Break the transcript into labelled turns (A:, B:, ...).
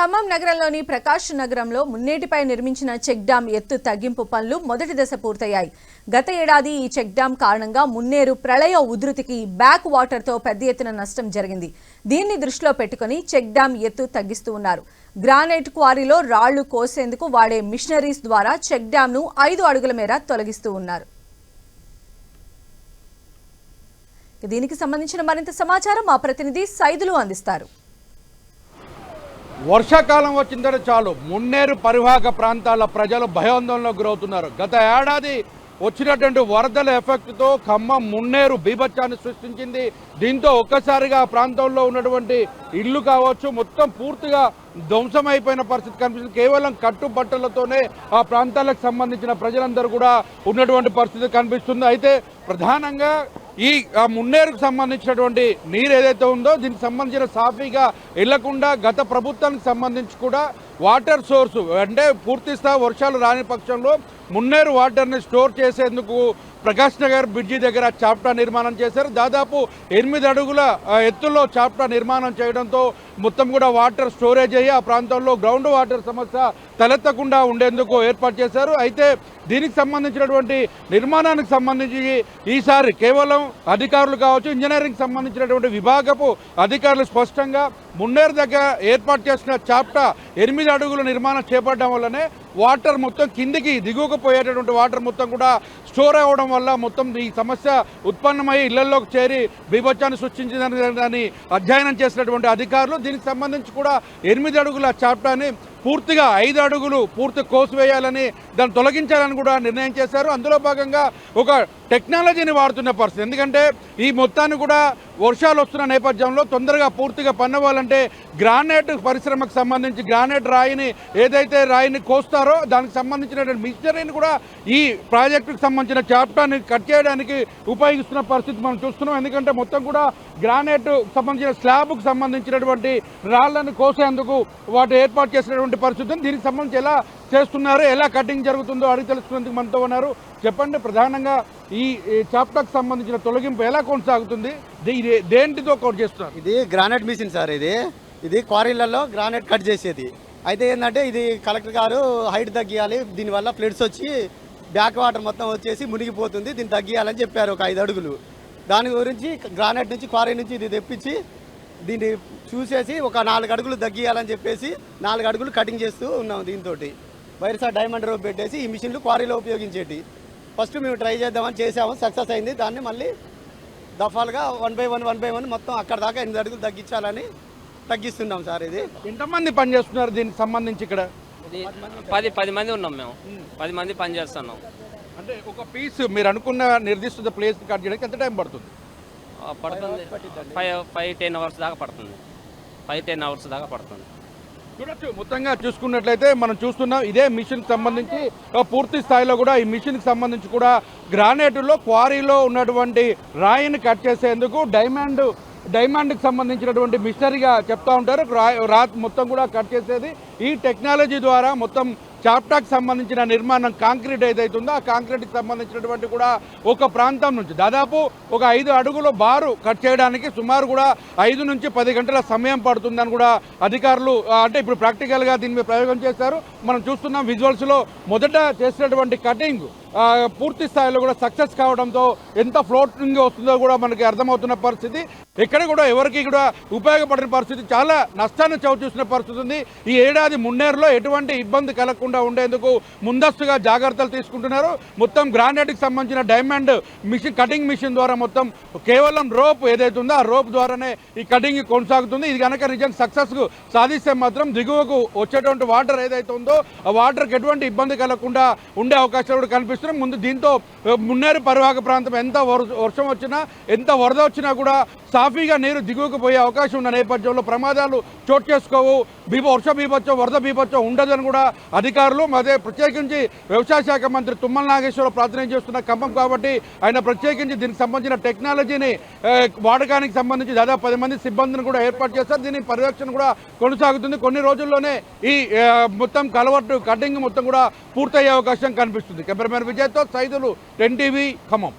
A: ఖమ్మం నగరంలోని ప్రకాష్ నగరంలో మున్నేటిపై నిర్మించిన చెక్ డ్యాం ఎత్తు తగ్గింపు పనులు మొదటి దశ పూర్తయ్యాయి. గత ఏడాది ఈ చెక్ డ్యాం కారణంగా మున్నేరు ప్రళయ ఉధృతికి బ్యాక్ వాటర్తో పెద్ద ఎత్తున నష్టం జరిగింది. దీన్ని దృష్టిలో పెట్టుకుని చెక్ డ్యాం ఎత్తు తగ్గిస్తూ ఉన్నారు. గ్రానైట్ క్వారీలో రాళ్ళు కోసేందుకు వాడే మిషనరీస్ ద్వారా చెక్ డ్యాంను ఐదు అడుగుల మేర తొలగిస్తూ ఉన్నారు. దీనికి సంబంధించిన మరింత సమాచారం మా ప్రతినిధి సైదులు అందిస్తారు.
B: వర్షాకాలం వచ్చిందంటే చాలు. మున్నేరు పరివాహక ప్రాంతాల ప్రజలు భయాందోళనకు గురవుతున్నారు. గత ఏడాది వచ్చినటువంటి వరదల ఎఫెక్ట్తో ఖమ్మం మున్నేరు బీభత్సాన్ని సృష్టించింది. దీంతో ఒక్కసారిగా ఆ ప్రాంతంలో ఉన్నటువంటి ఇల్లు కావచ్చు మొత్తం పూర్తిగా ధ్వంసమైపోయిన పరిస్థితి కనిపిస్తుంది. కేవలం కట్టుబట్టలతోనే ఆ ప్రాంతాలకు సంబంధించిన ప్రజలందరూ కూడా ఉన్నటువంటి పరిస్థితి కనిపిస్తుంది. అయితే ప్రధానంగా ఈ ఆ మున్నేరుకు సంబంధించినటువంటి నీరు ఏదైతే ఉందో దీనికి సంబంధించిన సాఫీగా వెళ్ళకుండా గత ప్రభుత్వానికి సంబంధించి కూడా వాటర్ సోర్స్ అంటే పూర్తిస్థాయి వర్షాలు రాని పక్షంలో మున్నేరు వాటర్ని స్టోర్ చేసేందుకు ప్రకాష్ నగర్ బ్రిడ్జి దగ్గర చాప్టా నిర్మాణం చేశారు. దాదాపు ఎనిమిది అడుగుల ఎత్తులో చాప్టా నిర్మాణం చేయడంతో మొత్తం కూడా వాటర్ స్టోరేజ్ అయ్యి ఆ ప్రాంతంలో గ్రౌండ్ వాటర్ సమస్య తలెత్తకుండా ఉండేందుకు ఏర్పాటు చేశారు. అయితే దీనికి సంబంధించినటువంటి నిర్మాణానికి సంబంధించి ఈసారి కేవలం అధికారులు కావచ్చు ఇంజనీరింగ్ సంబంధించినటువంటి విభాగపు అధికారులు స్పష్టంగా మున్నేరు దగ్గర ఏర్పాటు చేసిన చాప్టా ఎనిమిది అడుగుల నిర్మాణం చేపట్టడం వల్లనే వాటర్ మొత్తం కిందికి దిగువకు పోయేటటువంటి వాటర్ మొత్తం కూడా స్టోర్ అవ్వడం వల్ల మొత్తం ఈ సమస్య ఉత్పన్నమై ఇళ్ళలోకి చేరి బీభత్సాన్ని సృష్టించిందని అధ్యయనం చేసినటువంటి అధికారులు దీనికి సంబంధించి కూడా ఎనిమిది అడుగుల చాప్టాని పూర్తిగా ఐదు అడుగులు పూర్తి కోసివేయాలని దాన్ని తొలగించాలని కూడా నిర్ణయం చేశారు. అందులో భాగంగా ఒక టెక్నాలజీని వాడుతున్న పరిస్థితి. ఎందుకంటే ఈ మొత్తాన్ని కూడా వర్షాలు వస్తున్న నేపథ్యంలో తొందరగా పూర్తిగా పన్నవాలంటే గ్రానైట్ పరిశ్రమకు సంబంధించి గ్రానైట్ రాయిని ఏదైతే రాయిని కోస్తారో దానికి సంబంధించినటువంటి మిషనరీని కూడా ఈ ప్రాజెక్టుకు సంబంధించిన చాప్టర్ని కట్ చేయడానికి ఉపయోగిస్తున్న పరిస్థితి మనం చూస్తున్నాం. ఎందుకంటే మొత్తం కూడా గ్రానైట్ సంబంధించిన స్లాబ్కు సంబంధించినటువంటి రాళ్ళను కోసేందుకు వాటి ఏర్పాటు చేసినటువంటి పరిస్థితి దీనికి సంబంధించి ఎలా చేస్తున్నారు ఎలా కటింగ్ జరుగుతుందో అడిగి తెలుసుకునేందుకు మనతో ఉన్నారు. చెప్పండి ప్రధానంగా ఈ చాప్టర్కి చాప్టాకు సంబంధించిన తొలగింపు ఎలా కొనసాగుతుంది? ఇది దేంటితో కోట్ చేస్తున్నారు.
C: ఇది గ్రానైట్ మిషన్ సార్ ఇది. ఇది క్వారీలలో గ్రానైట్ కట్ చేసేది. అయితే ఏంటంటే ఇది కలెక్టర్ గారు హైట్ తగ్గియాలి దీనివల్ల ఫ్లడ్స్ వచ్చి బ్యాక్ వాటర్ మొత్తం వచ్చేసి మునిగిపోతుంది. దీన్ని తగ్గియాలని చెప్పారు ఒక ఐదు అడుగులు. దాని గురించి గ్రానైట్ నుంచి క్వారీ నుంచి ఇది తెప్పించి దీన్ని చూసేసి ఒక నాలుగు అడుగులు తగ్గియాలని చెప్పేసి నాలుగు అడుగులు కటింగ్ చేస్తూ ఉన్నాం దీంతో వైరసా డైమండ్ రోప్ పెట్టేసి ఈ మిషన్లు క్వారీలో ఉపయోగించేటి. ఫస్ట్ మేము ట్రై చేద్దామని చేసాము సక్సెస్ అయింది. దాన్ని మళ్ళీ దఫాలుగా one by one one by one మొత్తం అక్కడ దాకా ఎనిమిది అడుగులు తగ్గించాలని తగ్గిస్తున్నాం సార్ ఇది.
B: ఎంతమంది పనిచేస్తున్నారు దీనికి సంబంధించి ఇక్కడ?
D: ఇది పది పది మంది ఉన్నాం మేము. పది మంది పని చేస్తున్నాం.
B: అంటే ఒక పీస్ మీరు అనుకున్న నిర్దిష్ట ప్లేస్ కట్ చేయడానికి ఎంత టైం పడుతుంది?
D: పడుతుంది. ఫైవ్ ఫైవ్ టెన్ అవర్స్ దాకా పడుతుంది. ఫైవ్ టెన్ అవర్స్ దాకా పడుతుంది.
B: చూడొచ్చు. మొత్తంగా చూసుకున్నట్లయితే మనం చూస్తున్నాం ఇదే మిషన్ సంబంధించి పూర్తి స్థాయిలో కూడా ఈ మిషన్ సంబంధించి కూడా గ్రానైట్లో క్వారీలో ఉన్నటువంటి రాయిని కట్ చేసేందుకు డైమండ్ డైమండ్కి సంబంధించినటువంటి మిషనరీగా చెప్తా ఉంటారు. రా- రాత్ మొత్తం కూడా కట్ చేసేది. ఈ టెక్నాలజీ ద్వారా మొత్తం చాప్టాకి సంబంధించిన నిర్మాణం కాంక్రీట్ ఏదైతుందో ఆ కాంక్రీట్కి సంబంధించినటువంటి కూడా ఒక ప్రాంతం నుంచి దాదాపు ఒక ఐదు అడుగుల బారు కట్ చేయడానికి సుమారు కూడా ఐదు నుంచి పది గంటల సమయం పడుతుందని కూడా అధికారులు అంటే ఇప్పుడు ప్రాక్టికల్గా దీని మీద ప్రయోగం చేశారు. మనం చూస్తున్నాం విజువల్స్లో మొదట చేసినటువంటి కటింగ్ పూర్తి స్థాయిలో కూడా సక్సెస్ కావడంతో ఎంత ఫ్లోటింగ్ వస్తుందో కూడా మనకి అర్థమవుతున్న పరిస్థితి. ఎక్కడ కూడా ఎవరికి కూడా ఉపయోగపడిన పరిస్థితి. చాలా నష్టాన్ని చవిచూసిన పరిస్థితి ఉంది. ఈ ఏడాది మున్నేరులో ఎటువంటి ఇబ్బంది కలగకుండా ఉండేందుకు ముందస్తుగా జాగ్రత్తలు తీసుకుంటున్నారు. మొత్తం గ్రానైట్కి సంబంధించిన డైమండ్ మిషన్ కటింగ్ మిషన్ ద్వారా మొత్తం కేవలం రోప్ ఏదైతే ఉందో ఆ రోప్ ద్వారానే ఈ కటింగ్ కొనసాగుతుంది. ఇది కనుక నిజంగా సక్సెస్ సాధిస్తే మాత్రం దిగువకు వచ్చేటువంటి వాటర్ ఏదైతే ఉందో ఆ వాటర్కి ఎటువంటి ఇబ్బంది కలగకుండా ఉండే అవకాశాలు కూడా కనిపిస్తుంది కనిపిస్తున్నాయి ముందు దీంతో మున్నేరు పరివాహక ప్రాంతం ఎంత వర్షం వచ్చినా ఎంత వరద వచ్చినా కూడా సాఫీగా నీరు దిగువకు పోయే అవకాశం ఉన్న నేపథ్యంలో ప్రమాదాలు చోటు చేసుకోవు. బీభ వర్ష బీభత్సం వరద బీభత్సం ఉండదని కూడా అధికారులు అదే ప్రత్యేకించి వ్యవసాయ శాఖ మంత్రి తుమ్మల నాగేశ్వరరావు ప్రార్థన చేస్తున్న ఖమ్మం కాబట్టి ఆయన ప్రత్యేకించి దీనికి సంబంధించిన టెక్నాలజీని వాడకానికి సంబంధించి దాదాపు పది మంది సిబ్బందిని కూడా ఏర్పాటు చేస్తారు. దీని పర్యవేక్షణ కూడా కొనసాగుతుంది. కొన్ని రోజుల్లోనే ఈ మొత్తం కలవట్టు కటింగ్ మొత్తం కూడా పూర్తయ్యే అవకాశం కనిపిస్తుంది. కెమెరామెన్ విజయ్తో సైదులు టెన్ టీవీ ఖమ్మం.